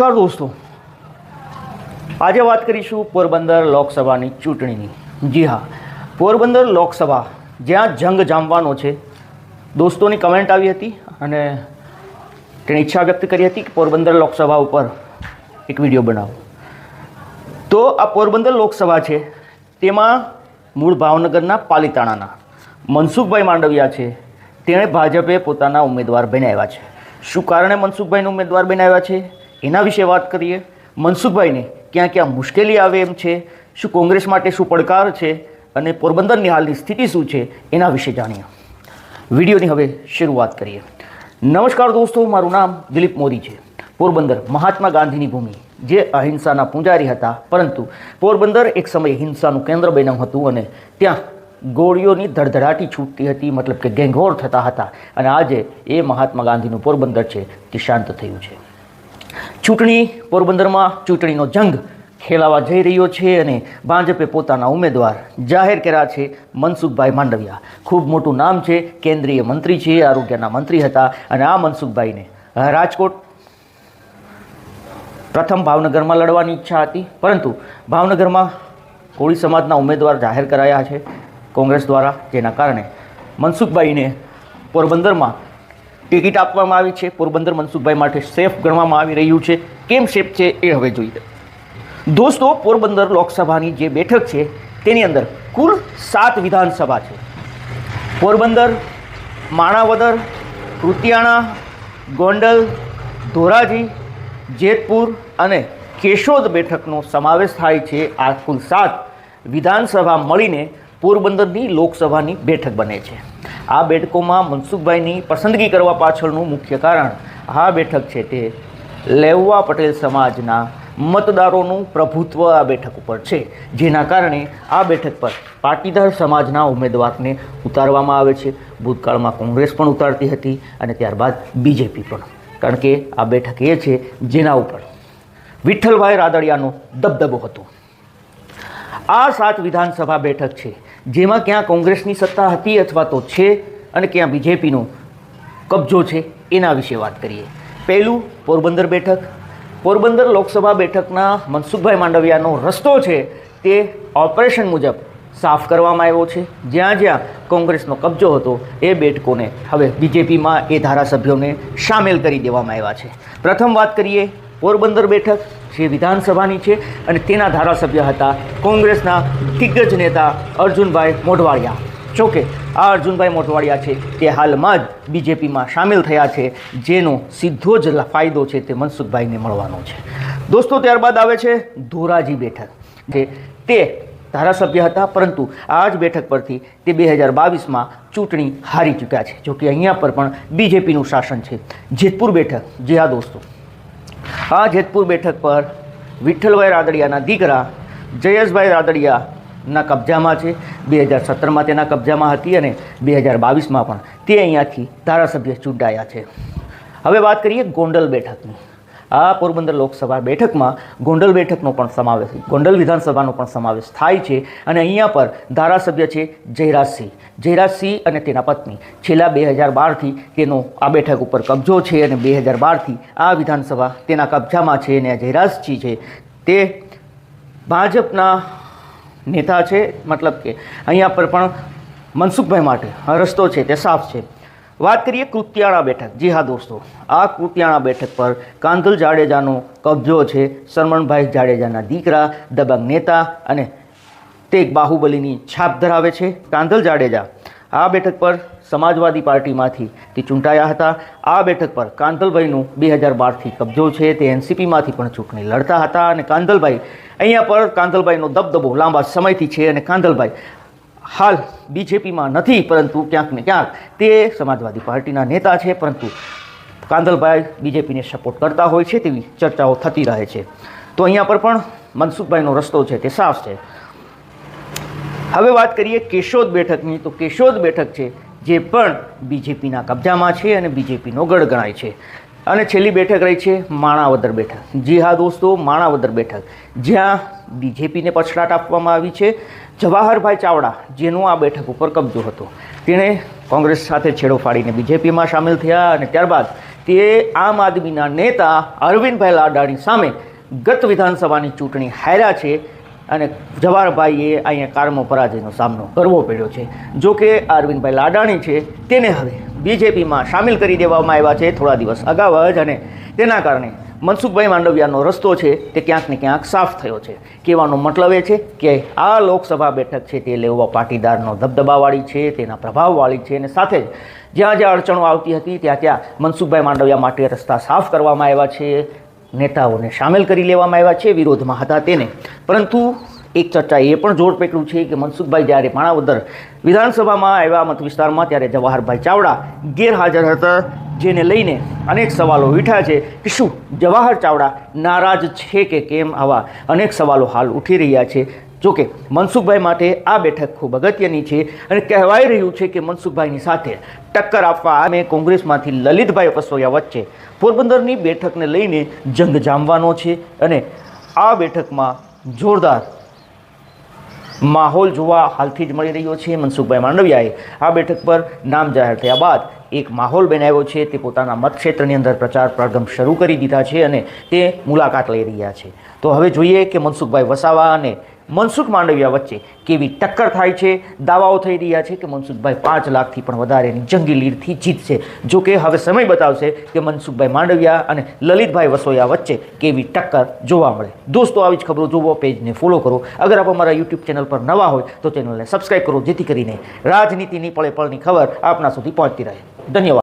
નમસ્કાર દોસ્તો. આજે વાત કરીશું પોરબંદર લોકસભાની ચૂંટણીની. જી હા, પોરબંદર લોકસભા જ્યાં જંગ જામવાનો છે. દોસ્તોની કમેન્ટ આવી હતી અને તેણે ઈચ્છા વ્યક્ત કરી હતી કે પોરબંદર લોકસભા ઉપર એક વીડિયો બનાવો. તો આ પોરબંદર લોકસભા છે, તેમાં મૂળ ભાવનગરના પાલીતાણાના મનસુખભાઈ માંડવિયા છે. તેણે ભાજપે પોતાના ઉમેદવાર બનાવ્યા છે. શું કારણે મનસુખભાઈને ઉમેદવાર બનાવ્યા છે? એના વિશે વાત કરીએ? મનસુખભાઈને ક્યાં ક્યાં મુશ્કેલી આવે એમ છે? શું કોંગ્રેસ માટે શું પડકાર છે? અને પોરબંદરની હાલની સ્થિતિ શું છે? એના વિશે જાણીએ. વિડીયોની હવે શરૂઆત કરીએ. નમસ્કાર દોસ્તો, મારું નામ દિલીપ મોદી છે. પોરબંદર મહાત્મા ગાંધીની ભૂમિ. જે અહિંસાના પૂજારી હતા, પરંતુ પોરબંદર એક સમયે હિંસાનું કેન્દ્ર બન્યું હતું અને ત્યાં ગોળીઓની ધડધડાટી છૂટતી હતી, મતલબ કે ગેંગોર થતા હતા. અને આજે એ મહાત્મા ગાંધીનું પોરબંદર છે, તે શાંત થયું છે. ચૂંટણી પોરબંદરમાં ચૂંટણીનો જંગ ખેલાવા જઈ રહ્યો છે અને ભાજપે પોતાના ઉમેદવાર જાહેર કર્યા છે મનસુખભાઈ માંડવિયા. ખૂબ મોટું નામ છે, કેન્દ્રીય મંત્રી છે, આરોગ્યના મંત્રી હતા અને આ મનસુખભાઈને રાજકોટ પ્રથમ ભાવનગરમાં લડવાની ઈચ્છા હતી. પરંતુ ભાવનગરમાં કોળી સમાજના ઉમેદવાર જાહેર કરાયા છે કોંગ્રેસ દ્વારા, જેના કારણે મનસુખભાઈને પોરબંદરમાં ટિકિટ આપવામાં આવી છે. પોરબંદર મનસુખભાઈ માટે સેફ ગણવામાં આવી રહ્યું છે. કેમ સેફ છે એ હવે જોઈએ. દોસ્તો, પોરબંદર લોકસભાની જે બેઠક છે, તેની અંદર કુલ સાત વિધાનસભા છે. પોરબંદર, માણાવદર કૃતિયાણા ગોંડલ, ધોરાજી, જેતપુર અને કેશોદ બેઠકનો સમાવેશ થાય છે. આ કુલ સાત વિધાનસભા મળીને પોરબંદરની લોકસભાની બેઠક બને છે. આ બેઠકોમાં મનસુખભાઈની પસંદગી કરવા પાછળનું મુખ્ય કારણ આ બેઠક છે તે લેવવા પટેલ સમાજના મતદારોનું પ્રભુત્વ આ બેઠક ઉપર છે. જેના કારણે આ બેઠક પર પાટીદાર સમાજના ઉમેદવારને ઉતારવામાં આવે છે. ભૂતકાળમાં કોંગ્રેસ પણ ઉતારતી હતી અને ત્યારબાદ બીજેપી પણ. કારણ કે આ બેઠક એ છે જેના ઉપર વિઠ્ઠલભાઈ રાદડિયાનો દબદબો હતો. આ સાત વિધાનસભા બેઠક છે. જેમાં ક્યાં કોંગ્રેસની સત્તા હતી અથવા તો છે અને ક્યાં બીજેપીનો કબજો છે, એના વિશે વાત કરીએ. પહેલું પોરબંદર બેઠક. પોરબંદર લોકસભા બેઠકના મનસુખભાઈ માંડવિયાનો રસ્તો છે તે ઓપરેશન મુજબ સાફ કરવામાં આવ્યો છે. જ્યાં જ્યાં કોંગ્રેસનો કબજો હતો, એ બેઠકોને હવે બીજેપીમાં એ ધારાસભ્યોને સામેલ કરી દેવામાં આવ્યા છે. પ્રથમ વાત કરીએ પોરબંદર બેઠક. જે વિધાનસભાની છે અને તેના ધારાસભ્ય હતા કોંગ્રેસના દિગ્ગજ નેતા અર્જુનભાઈ મોઢવાડિયા. જોકે આ અર્જુનભાઈ મોઢવાડિયા છે તે હાલમાં જ બીજેપીમાં સામેલ થયા છે, જેનો સીધો જ ફાયદો છે તે મનસુખભાઈને મળવાનો છે. દોસ્તો, ત્યારબાદ આવે છે ધોરાજી બેઠક. જે તે ધારાસભ્ય હતા, પરંતુ આ જ બેઠક પરથી તે બે હજાર બાવીસમાં ચૂંટણી હારી ચૂક્યા છે. જોકે અહીંયા પર પણ બીજેપીનું શાસન છે. જેતપુર બેઠક. જે આ દોસ્તો. આ જેતપુર બેઠક પર વિઠ્ઠલભાઈ રાદડિયાના દીકરા જયેશભાઈ રાદડિયાના કબજામાં છે. બે હજાર સત્તરમાં તેના કબજામાં હતી અને બે હજાર બાવીસમાં પણ તે અહીંયાથી ધારાસભ્ય ચૂંટાયા છે. હવે વાત કરીએ ગોંડલ બેઠકની. આ પોરબંદર લોકસભા બેઠકમાં ગોંડલ બેઠકનો પણ સમાવેશ, ગોંડલ વિધાનસભાનો પણ સમાવેશ થાય છે અને અહીંયા પર ધારાસભ્ય છે જયરાજસિંહ. જયરાજસિંહ અને તેના પત્ની. છેલ્લા બે હજાર બારથી તેનો આ બેઠક ઉપર કબજો છે અને બે હજાર બારથી આ વિધાનસભા તેના કબજામાં છે અને આ જયરાજસિંહ છે તે ભાજપના નેતા છે, મતલબ કે અહીંયા પર પણ મનસુખભાઈ માટે રસ્તો છે, તે સાફ છે. વાત કરીએ કૃત્યાણા બેઠક. જી હા દોસ્તો, આ કૃત્યાણા બેઠક પર કાંધલ જાડેજાનો કબજો છે, શરમણભાઈ જાડેજાના દીકરા, દબંગ નેતા અને તે બાહુબલીની છાપ ધરાવે છે. કાંધલ જાડેજા આ બેઠક પર સમાજવાદી પાર્ટીમાંથી તે ચૂંટાયા હતા. આ બેઠક પર કાંધલભાઈનું બે હજાર બારથી કબજો છે, તે એનસીપીમાંથી પણ ચૂંટણી લડતા હતા અને કાંધલભાઈ અહીંયા પર કાંધલભાઈનો દબદબો લાંબા સમયથી છે અને કાંધલભાઈ હાલ બીજેપીમાં નથી, પરંતુ ક્યાંક ને ક્યાંક તે સમાજવાદી પાર્ટીના નેતા છે, પરંતુ કાંદલભાઈ બીજેપીને સપોર્ટ કરતા હોય છે તેવી ચર્ચાઓ થતી રહે છે. તો અહીંયા પર પણ મનસુખભાઈનો રસ્તો છે તે સાફ છે. હવે વાત કરીએ કેશોદ બેઠકની. તો કેશોદ બેઠક છે જે પણ બીજેપીના કબજામાં છે અને બીજેપીનો ગઢ ગણાય છે. અને છેલ્લી બેઠક રહી છે માણાવદર બેઠક. જી હા દોસ્તો, માણાવદર બેઠક. જ્યાં બીજેપીને પછડાટ આપવામાં આવી છે. જવાહરભાઈ ચાવડા, જેનું આ બેઠક ઉપર કબજો હતો. તેણે કોંગ્રેસ સાથે છેડો ફાડીને બીજેપીમાં સામેલ થયા અને ત્યારબાદ તે આમ આદમીના નેતા અરવિંદભાઈ લાડાણી સામે ગત વિધાનસભાની ચૂંટણી હાર્યા છે અને જવાહરભાઈએ અહીંયા કારમો પરાજયનો સામનો કરવો પડ્યો છે. જો કે અરવિંદભાઈ લાડાણી છે, તેને હવે બીજેપીમાં સામેલ કરી દેવામાં આવ્યા છે. થોડા દિવસ અગાઉ જ અને તેના કારણે મનસુખભાઈ માંડવિયાનો રસ્તો છે તે ક્યાંક ને ક્યાંક સાફ થયો છે. કહેવાનો મતલબ એ છે કે આ લોકસભા બેઠક છે તે લેવા પાટીદારનો દબદબાવાળી છે, તેના પ્રભાવવાળી છે અને સાથે જ જ્યાં જ્યાં અડચણો આવતી હતી ત્યાં ત્યાં મનસુખભાઈ માંડવિયા માટે રસ્તા સાફ કરવામાં આવ્યા છે, નેતાઓને સામેલ કરી લેવામાં આવ્યા છે, વિરોધમાં હતા તેને. પરંતુ એક ચર્ચા એ પણ જોર પેટલું છે કે મનસુખભાઈ જ્યારે માણાવદર વિધાનસભામાં આવ્યા મત વિસ્તારમાં ત્યારે જવાહરભાઈ ચાવડા ગેરહાજર હતા, જેને લઈને અનેક સવાલો ઉઠ્યા છે કે શું જવાહર ચાવડા નારાજ છે કે કેમ આવા અનેક સવાલો હાલ ઉઠી રહ્યા છે. જોકે મનસુખભાઈ માટે આ બેઠક ખૂબ અગત્યની છે અને કહેવાઈ રહ્યું છે કે મનસુખભાઈની સાથે ટક્કર આપવા અમે કોંગ્રેસમાંથી લલિતભાઈ વસોયા વચ્ચે પોરબંદરની બેઠકને લઈને જંગ જામવાનો છે અને આ બેઠકમાં જોરદાર માહોલ જોવા હાલથી જ મળી રહ્યો છે. મનસુખભાઈ માંડવિયાએ આ બેઠક પર નામ જાહેર થયા બાદ એક માહોલ બનાવ્યો છે. તે પોતાના મતક્ષેત્રની અંદર પ્રચાર પ્રગમ શરૂ કરી દીધા છે અને તે મુલાકાત લઈ રહ્યા છે. તો હવે જોઈએ કે મનસુખભાઈ વસાવા અને મનસુખ માંડવિયા વચ્ચે કેવી ટક્કર થાય છે? દાવાઓ થઈ રહ્યા છે કે મનસુખભાઈ પાંચ લાખથી પણ વધારેની જંગી લીડથી જીતશે? જો કે હવે સમય બતાવશે કે મનસુખભાઈ માંડવિયા અને લલિતભાઈ વસોયા વચ્ચે કેવી ટક્કર જોવા મળે. દોસ્તો, આવી જ ખબરો જોવો પેજને ફોલો કરો. અગર આપ અમારા યુટ્યુબ ચેનલ પર નવા હોય તો ચેનલને સબસ્ક્રાઈબ કરો, જેથી કરીને રાજનીતિની પળે પળની ખબર આપના સુધી પહોંચતી રહે. ધન્યવાદ.